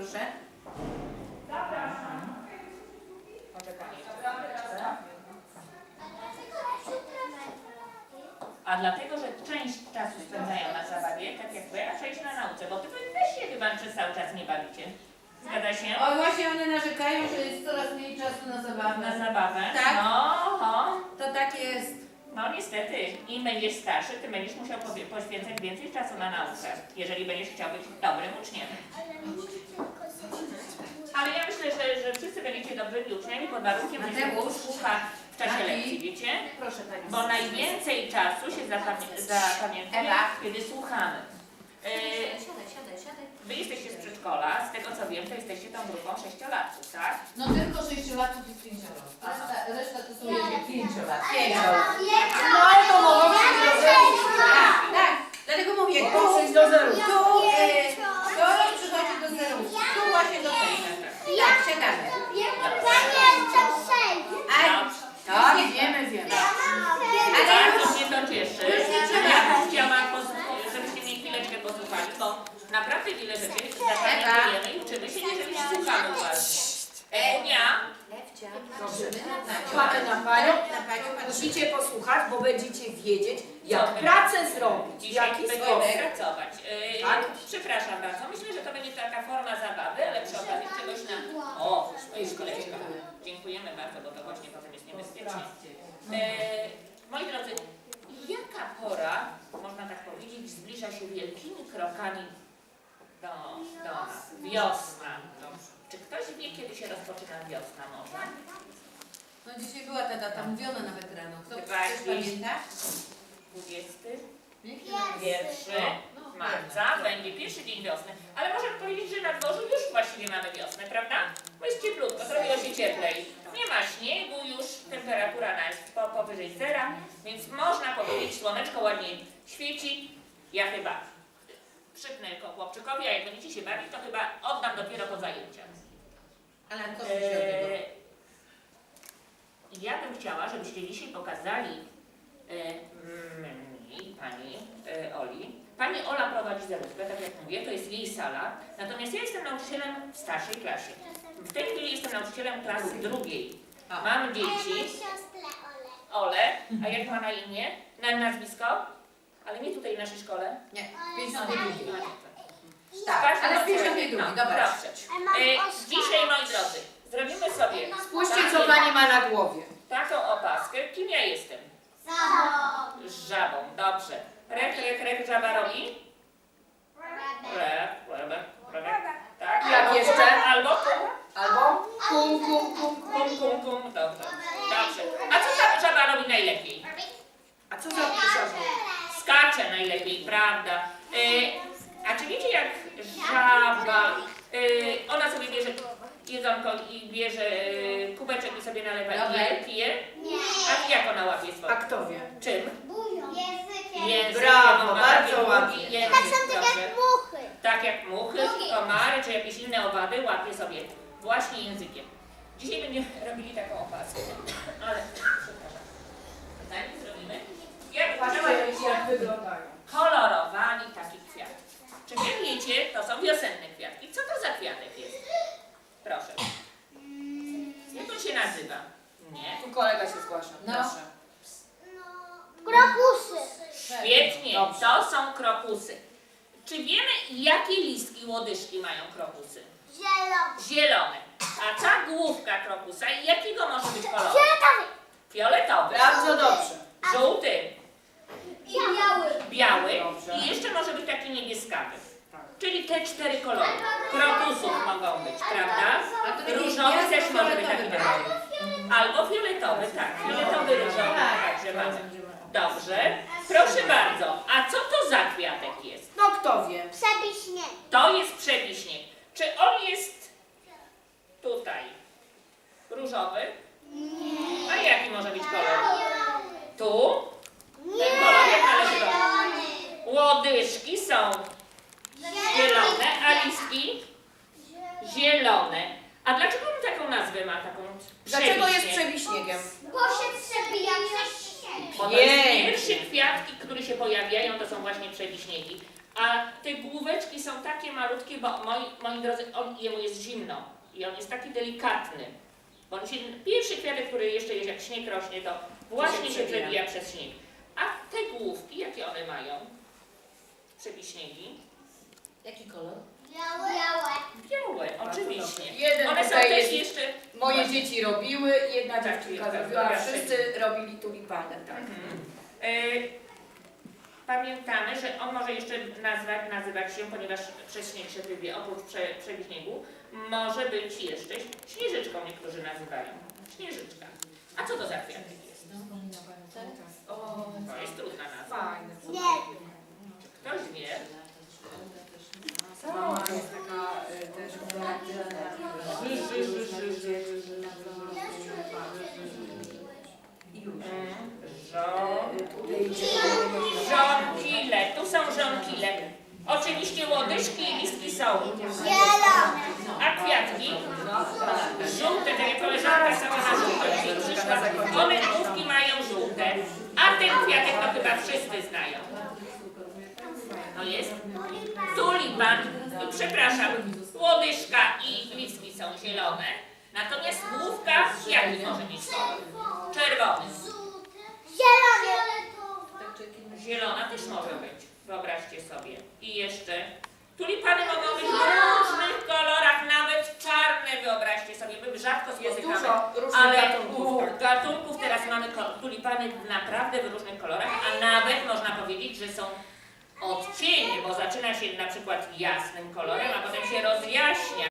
proszę. Zapraszam. A dlatego, że część czasu spędzają na zabawie, tak jak wy, a część na nauce, bo ty też się chyba przez cały czas nie bawicie. Zgadza się? O, właśnie one narzekają, że jest coraz mniej czasu na zabawę. Na zabawę? Tak. No, no. to tak jest no niestety, im będziesz starszy, tym będziesz musiał poświęcać więcej czasu na naukę, jeżeli będziesz chciał być dobrym uczniem. Ale ja myślę, że, że wszyscy będziecie dobrymi uczniami pod warunkiem, że się słucha w czasie lekcji, wiecie? Proszę Pani. Bo najwięcej czasu się zapamię- zapamiętuje, kiedy słuchamy. Siadaj, siadaj, siadaj. Wy jesteście z przedszkola, z tego co wiem, to jesteście tą grupą sześciolatków, tak? No tylko sześciolatków i pięciolatków. Reszta, reszta to są jedzie pięciolatki. Pięciolatki. No ale to mogą być Tak, tak. Dlatego mówię, to do 0. Dobrze, na panią. Musicie posłuchać, bo będziecie wiedzieć, jak pracę zrobić, w dzisiaj jaki będziemy sposób. pracować. Yy, Tak? Przepraszam bardzo, myślę, że to będzie taka forma zabawy, ale przy okazji czegoś na... O, już koleżka. Dziękujemy bardzo, bo to właśnie potem jest niebezpiecznie. E, moi drodzy, jaka pora, można tak powiedzieć, zbliża się wielkimi krokami do, do nas? Wiosna. Kiedy się rozpoczyna wiosna może? No dzisiaj była ta data, mówiona nawet rano. Kto Chyba ktoś pamięta? 20 Jaki nawet? pierwszy marca będzie pierwszy dzień wiosny. Ale można powiedzieć, że na dworzu już właściwie mamy wiosnę, prawda? Bo jest cieplutko, zrobiło się cieplej. Nie ma śniegu już, temperatura na jest po, powyżej zera, więc można powiedzieć, słoneczko ładnie świeci. Ja chyba przypnę ko- chłopczykowi, a jak będziecie się bawić, to chyba oddam dopiero po zajęciach. Alan, co się odbyło? Eee, ja bym chciała, żebyście dzisiaj pokazali e, mnie, pani e, Oli. Pani Ola prowadzi zerówkę, tak jak mówię, to jest jej sala. Natomiast ja jestem nauczycielem w starszej klasie. W tej chwili jestem nauczycielem klasy drugiej. A. Mam dzieci, Ole, a jak ma na imię? Na nazwisko? Ale nie tutaj w naszej szkole. Nie, 52. W Tak, ale w razie- 52, no, dobra. Proszę. E, dzisiaj, moi drodzy, zrobimy sobie Spójrzcie, co pani ma na głowie. taką opaskę. Kim ja jestem? Żabą, dobrze. Rek, rek, rek, żaba robi? Rek, rek, rek, tak. Jak Albo jeszcze? kum, Albo kum, Albo kum, kum, kum, kum, kum. kum, kum, dobrze. Dobrze. A co ta żaba robi najlepiej? A co za żaba? Skacze najlepiej, prawda? Y, a czy wiecie jak żaba, y, ona sobie bierze jedzonko i bierze y, kubeczek i sobie nalewa i Dobra. je, pije? A jak ona łapie A swoje? kto wie? Czym? Językiem. Językiem, Brawo, ona bardzo łapie ładnie. drugi język, Tak są tak jak muchy. Tak jak muchy, komary czy jakieś inne owady łapie sobie właśnie językiem. Dzisiaj będziemy robili taką opaskę, ale przepraszam. Zanim zrobimy, jak Patrzcie, uważam, jak wyglądają. kolorowani taki. Czy wiecie, to są wiosenne kwiatki. Co to za kwiatek jest? Proszę. Jak on się nazywa? Nie. Tu kolega się zgłasza. No. Proszę. Krokusy. Świetnie, Dobrze. to są krokusy. Czy wiemy, jakie listki łodyżki mają krokusy? Zielony. Zielone. A ta główka krokusa, jakiego może być koloru? Fioletowy. Fioletowy, Bardzo dobrze. żółty, I biały. biały Dobrze. i jeszcze może być taki niebieskawy. Te cztery kolory. Krokusów mogą być, prawda? Różowy też może być taki będzie. Albo fioletowy, tak. Fioletowy, różowy, także mamy. Dobrze. Proszę bardzo. A co to za kwiatek jest? No kto wie? Przebiśnie. To jest przewiśniek. Czy on jest tutaj różowy? A jaki może być kolor? Tu? Ten kolor jak należy do... Łodyżki są zielone, a listki zielone. A dlaczego on taką nazwę ma, taką Dlaczego jest przewiśniegiem? Bo się przebija przez Bo to jest Pięknie. pierwsze kwiatki, które się pojawiają, to są właśnie przewiśniegi. A te główeczki są takie malutkie, bo moi, moi drodzy, on, jemu jest zimno i on jest taki delikatny. Bo on się, pierwszy kwiatek, który jeszcze jest jak śnieg rośnie, to właśnie się przebija. przebija przez śnieg. A te główki, jakie one mają? Przebiśniegi? Jaki kolor? Białe. Białe. Białe, oczywiście. Jeden One są tutaj też jest, jeszcze... moje Właśnie. dzieci robiły, jedna Tak, dziewczynka zrobiła, tak, wszyscy robili tulipany, tak. Mhm. E, pamiętamy, że on może jeszcze nazwać, nazywać się, ponieważ przez śnieg się wybie, oprócz prze, przebiśniegu, może być jeszcze śnieżyczką niektórzy nazywają. Śnieżyczka. A co to za kwiatek jest? O, To jest trudna nazwa. fajne. Nie. Ktoś wie? Mama jest taka y, też Mm, żon- Żonkile. Tu są żonkile. Oczywiście łodyżki i listki są. Zielone. A kwiatki? Żółte, tak jak koleżanka sama na żółte przyszła. One główki mają żółte. A ten kwiatek to chyba wszyscy znają. No jest tulipan. I przepraszam, łodyżka i listki są zielone. Natomiast główka jaki może mieć kolor? Czerwony. Zielone. Zielona też może być. Wyobraźcie sobie. I jeszcze tulipany mogą być w różnych kolorach, nawet czarne, wyobraźcie sobie. My rzadko Jest spotykamy. dużo różnych Ale gatunków. tak. gatunków teraz mamy ko- tulipany naprawdę w różnych kolorach, a nawet można powiedzieć, że są odcienie, bo zaczyna się na przykład jasnym kolorem, a potem się rozjaśnia.